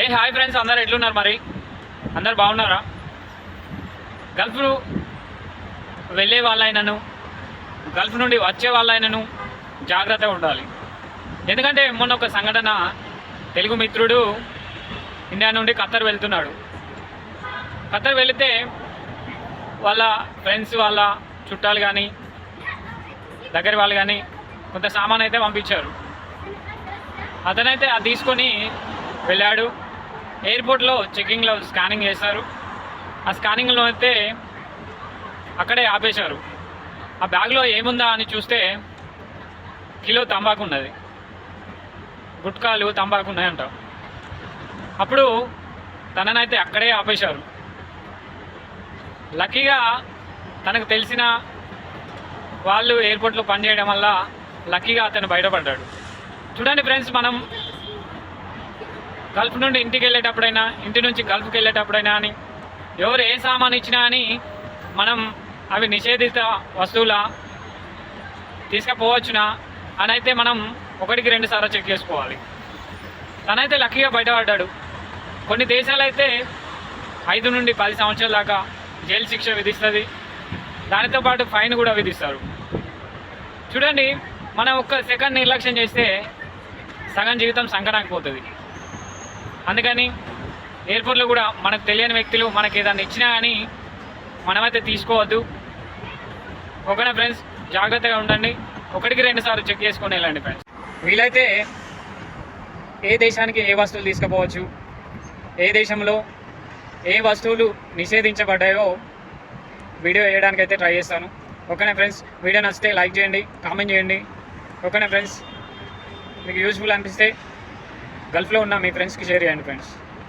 ఏ hi friends అందరు ఎట్లున్నారు మరి? అందరు బాగున్నారా? గల్ఫ్ వెళ్ళే వాళ్ళైనను గల్ఫ్ నుండి వచ్చే వాళ్ళైనను జాగ్రత్తగా ఉండాలి. ఎందుకంటే మొన్న ఒక సంఘటన తెలుగు మిత్రుడు ఇండియా నుండి ఖత్తర్ వెళ్తున్నాడు. ఖత్తర్ వెళితే వాళ్ళ ఫ్రెండ్స్ వాళ్ళ చుట్టాలు కానీ దగ్గర వాళ్ళు కానీ కొంత సామాన్ అయితే పంపించారు. అతనైతే అది తీసుకొని వెళ్ళాడు. ఎయిర్పోర్ట్లో చెకింగ్లో స్కానింగ్ చేశారు. ఆ స్కానింగ్లో అయితే అక్కడే ఆపేశారు. ఆ బ్యాగ్లో ఏముందా అని చూస్తే కిలో తంబాకు ఉన్నది. గుట్కాలు తంబాకు ఉన్నాయంట. అప్పుడు తననైతే అక్కడే ఆపేశారు. లక్కీగా తనకు తెలిసిన వాళ్ళు ఎయిర్పోర్ట్లో పనిచేయడం వల్ల లక్కీగా అతను బయటపడ్డాడు. చూడండి ఫ్రెండ్స్ మనం గల్ఫ్ నుండి ఇంటికి వెళ్ళేటప్పుడైనా ఇంటి నుంచి గల్ఫ్కి వెళ్ళేటప్పుడైనా అని ఎవరు ఏ సామాన్ ఇచ్చినా అని మనం అవి నిషేధిత వస్తువుల తీసుకుపోవచ్చునా అని అయితే మనం ఒకటికి రెండు సార్లు చెక్ చేసుకోవాలి. తనైతే లక్కీగా బయటపడ్డాడు. కొన్ని దేశాలు అయితే ఐదు నుండి పది సంవత్సరాల దాకా జైలు శిక్ష విధిస్తుంది. దానితో పాటు ఫైన్ కూడా విధిస్తారు. చూడండి మనం ఒక్క సెకండ్ నిర్లక్ష్యం చేస్తే సగం జీవితం సంకటానికి పోతుంది. అందుకని ఎయిర్పోర్ట్లో కూడా మనకు తెలియని వ్యక్తులు మనకి ఏదైనా ఇచ్చినా కానీ మనమైతే తీసుకోవద్దు. ఓకేనా ఫ్రెండ్స్? జాగ్రత్తగా ఉండండి. ఒకటికి రెండు సార్లు చెక్ చేసుకొని వెళ్ళండి ఫ్రెండ్స్. వీలైతే ఏ దేశానికి ఏ వస్తువులు తీసుకుపోవచ్చు? ఏ దేశంలో ఏ వస్తువులు నిషేధించబడ్డాయో వీడియో వేయడానికి అయితే ట్రై చేస్తాను. ఓకేనా ఫ్రెండ్స్? వీడియో నచ్చితే లైక్ చేయండి కామెంట్ చేయండి. ఓకేనా ఫ్రెండ్స్? మీకు యూస్ఫుల్ అనిపిస్తే గల్ఫ్లో ఉన్న మీ ఫ్రెండ్స్కి షేర్ చేయండి ఫ్రెండ్స్